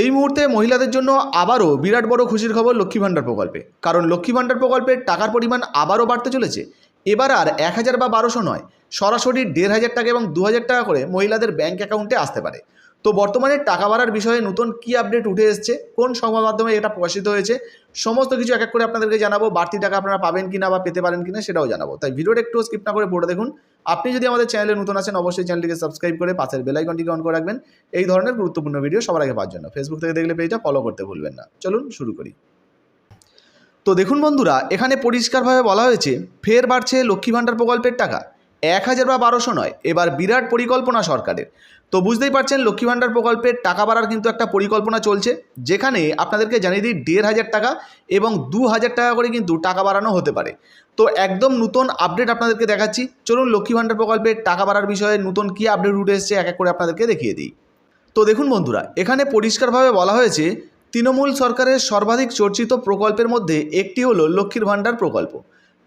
এই মুহূর্তে মহিলাদের জন্য আবারও বিরাট বড় খুশির খবর লক্ষ্মী ভাণ্ডার প্রকল্পে। কারণ লক্ষ্মী ভাণ্ডার প্রকল্পের টাকার পরিমাণ আবারও বাড়তে চলেছে। এবার আর এক হাজার বা বারোশো নয়, সরাসরি দেড় হাজার টাকা এবং দু হাজার টাকা করে মহিলাদের ব্যাঙ্ক অ্যাকাউন্টে আসতে পারে। তো বর্তমানে টাকা বাড়ার বিষয়ে নতুন কি আপডেট উঠে এসছে, কোন সংবাদ মাধ্যমে এটা প্রকাশিত হয়েছে সমস্ত কিছু এক এক করে আপনাদেরকে জানাব, বাড়তি টাকা আপনারা পাবেন কিনা বা পেতে পারেন কিনা সেটাও জানাব। তাই ভিডিওটা একটু স্কিপ না করে পড়ে দেখুন। আপনি যদি আমাদের চ্যানেলে নতুন আছেন, অবশ্যই চ্যানেলটিকে সাবস্ক্রাইব করে পাশের বেলাইকনটিকে অন করে রাখবেন। এই ধরনের গুরুত্বপূর্ণ ভিডিও সবার আগে পাওয়ার জন্য। ফেসবুক থেকে দেখলে পেজটা ফলো করতে ভুলবেন না। চলুন শুরু করি। তো দেখুন বন্ধুরা, এখানে পরিষ্কারভাবে বলা হয়েছে, ফের বাড়ছে লক্ষ্মী ভাণ্ডার প্রকল্পের টাকা। এক হাজার বা বারোশো নয়, এবার বিরাট পরিকল্পনা সরকারের। তো বুঝতেই পারছেন, লক্ষ্মী ভাণ্ডার প্রকল্পের টাকা বাড়ার কিন্তু একটা পরিকল্পনা চলছে, যেখানে আপনাদেরকে জানিয়ে দিই, দেড় হাজার টাকা এবং দু হাজার টাকা করে কিন্তু টাকা বাড়ানো হতে পারে। তো একদম নতুন আপডেট আপনাদেরকে দেখাচ্ছি। চলুন লক্ষ্মী ভাণ্ডার প্রকল্পের টাকা বাড়ার বিষয়ে নতুন কী আপডেট উঠে এসছে, এক এক করে আপনাদেরকে দেখিয়ে দিই। তো দেখুন বন্ধুরা, এখানে পরিষ্কারভাবে বলা হয়েছে, তৃণমূল সরকারের সর্বাধিক চর্চিত প্রকল্পের মধ্যে একটি হলো লক্ষ্মীর ভাণ্ডার প্রকল্প।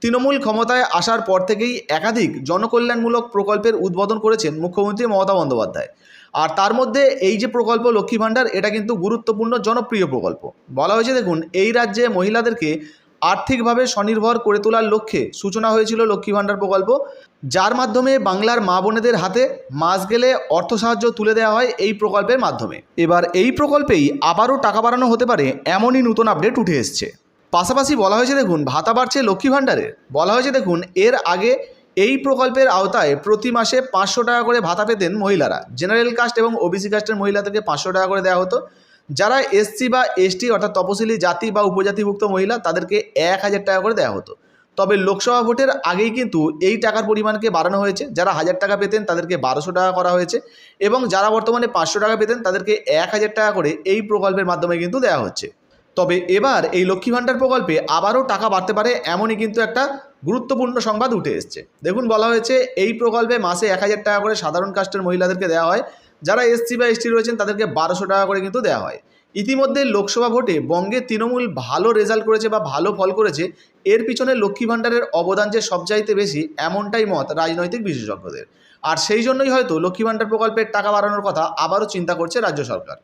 তৃণমূল ক্ষমতায় আসার পর থেকেই একাধিক জনকল্যাণমূলক প্রকল্পের উদ্বোধন করেছেন মুখ্যমন্ত্রী মমতা বন্দ্যোপাধ্যায়। আর তার মধ্যে এই যে প্রকল্প লক্ষ্মী ভাণ্ডার, এটা কিন্তু গুরুত্বপূর্ণ, জনপ্রিয় প্রকল্প। বলা হয়েছে, দেখুন, এই রাজ্যে মহিলাদেরকে আর্থিকভাবে স্বনির্ভর করে তোলার লক্ষ্যে সূচনা হয়েছিল লক্ষ্মী ভাণ্ডার প্রকল্প। যার মাধ্যমে বাংলার মা বোনেদের হাতে মাস গেলে অর্থ সাহায্য তুলে দেওয়া হয় এই প্রকল্পের মাধ্যমে। এবার এই প্রকল্পেই আবারও টাকা বাড়ানো হতে পারে, এমনই নতুন আপডেট উঠে এসছে। পাশাপাশি বলা হয়েছে, দেখুন, ভাতা বাড়ছে লক্ষ্মী ভাণ্ডারের। বলা হয়েছে, দেখুন, এর আগে এই প্রকল্পের আওতায় প্রতি মাসে পাঁচশো টাকা করে ভাতা পেতেন মহিলারা। জেনারেল কাস্ট এবং ওবিসি কাস্টের মহিলাদেরকে পাঁচশো টাকা করে দেওয়া হতো। যারা এসসি বা এসটি, অর্থাৎ তপশিলি জাতি বা উপজাতিভুক্ত মহিলা, তাদেরকে এক হাজার টাকা করে দেওয়া হতো। তবে লোকসভা ভোটের আগেই কিন্তু এই টাকার পরিমাণকে বাড়ানো হয়েছে। যারা হাজার টাকা পেতেন, তাদেরকে বারোশো টাকা করা হয়েছে এবং যারা বর্তমানে পাঁচশো টাকা পেতেন, তাদেরকে এক হাজার টাকা করে এই প্রকল্পের মাধ্যমে কিন্তু দেওয়া হচ্ছে। তবে এবার এই লক্ষ্মী ভাণ্ডার প্রকল্পে আবারও টাকা বাড়তে পারে এমনই কিন্তু একটা গুরুত্বপূর্ণ সংবাদ উঠে এসছে। দেখুন, বলা হয়েছে এই প্রকল্পে মাসে এক হাজার টাকা করে সাধারণ কাস্টের মহিলাদেরকে দেওয়া হয়, যারা এসসি বা এসটি রয়েছেন তাদেরকে বারোশো টাকা করে কিন্তু দেওয়া হয়। ইতিমধ্যে লোকসভা ভোটে বঙ্গে তৃণমূল ভালো রেজাল্ট করেছে বা ভালো ফল করেছে, এর পিছনে লক্ষ্মী ভাণ্ডারের অবদান যে সবচাইতে বেশি, এমনটাই মত রাজনৈতিক বিশেষজ্ঞদের। আর সেই জন্যই হয়তো লক্ষ্মী ভাণ্ডার প্রকল্পের টাকা বাড়ানোর কথা আবারও চিন্তা করছে রাজ্য সরকার।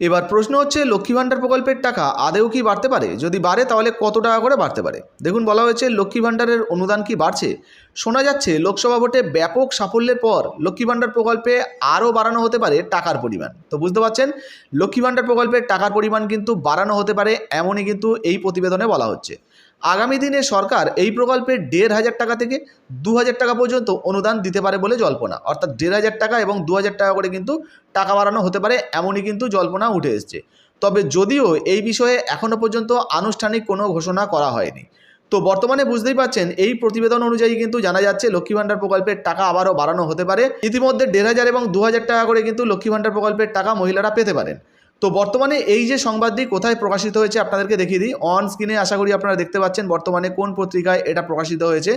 এবার প্রশ্ন হচ্ছে, লক্ষ্মী ভাণ্ডার প্রকল্পের টাকা আদেও কি বাড়তে পারে? যদি বাড়ে, তাহলে কত টাকা করে বাড়তে পারে? দেখুন, বলা হয়েছে, লক্ষ্মী ভাণ্ডারের অনুদান কি বাড়ছে? শোনা যাচ্ছে, লোকসভা ভোটে ব্যাপক সাফল্যের পর লক্ষ্মী ভাণ্ডার প্রকল্পে আরও বাড়ানো হতে পারে টাকার পরিমাণ। তো বুঝতে পারছেন, লক্ষ্মী ভাণ্ডার প্রকল্পের টাকার পরিমাণ কিন্তু বাড়ানো হতে পারে, এমনই কিন্তু এই প্রতিবেদনে বলা হচ্ছে। আগামী দিনে সরকার এই প্রকল্পে দেড় হাজার টাকা থেকে দু হাজার টাকা পর্যন্ত অনুদান দিতে পারে বলে জল্পনা। অর্থাৎ দেড় হাজার টাকা এবং দু হাজার টাকা করে কিন্তু টাকা বাড়ানো হতে পারে এমনই কিন্তু জল্পনা উঠে এসছে। তবে যদিও এই বিষয়ে এখনও পর্যন্ত আনুষ্ঠানিক কোনো ঘোষণা করা হয়নি। তো বর্তমানে বুঝতেই পাচ্ছেন এই প্রতিবেদন অনুযায়ী কিন্তু জানা যাচ্ছে লক্ষ্মী ভাণ্ডার প্রকল্পের টাকা আবারও বাড়ানো হতে পারে। ইতিমধ্যে দেড় হাজার এবং দু হাজার টাকা করে কিন্তু লক্ষ্মী ভাণ্ডার প্রকল্পের টাকা মহিলারা পেতে পারেন। তো বর্তমানে এই যে সংবাদটি কোথায় প্রকাশিত হয়েছে আপনাদেরকে দেখিয়ে দিই। অন স্ক্রিনে আশা করি আপনারা দেখতে পাচ্ছেন বর্তমানে কোন পত্রিকায় এটা প্রকাশিত হয়েছে।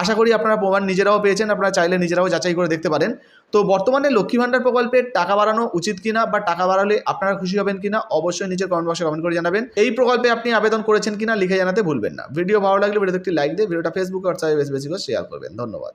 আশা করি আপনারা প্রমাণ নিজেরাও পেয়েছেন, আপনারা চাইলে নিজেরাও যাচাই করে দেখতে পারেন। তো বর্তমানে লক্ষ্মী ভাণ্ডার প্রকল্পের টাকা বাড়ানো উচিত কিনা বা টাকা বাড়ালে আপনারা খুশি হবেন কিনা, অবশ্যই নিজের কমেন্ট বক্সে কমেন্ট করে জানাবেন। এই প্রকল্পে আপনি আবেদন করেছেন কিনা লিখে জানাতে ভুলবেন না। ভিডিও ভালো লাগলে ভিডিওতে একটি লাইক দিয়ে, ভিডিওটা ফেসবুক আর বেশি বেশি করে শেয়ার করবেন। ধন্যবাদ।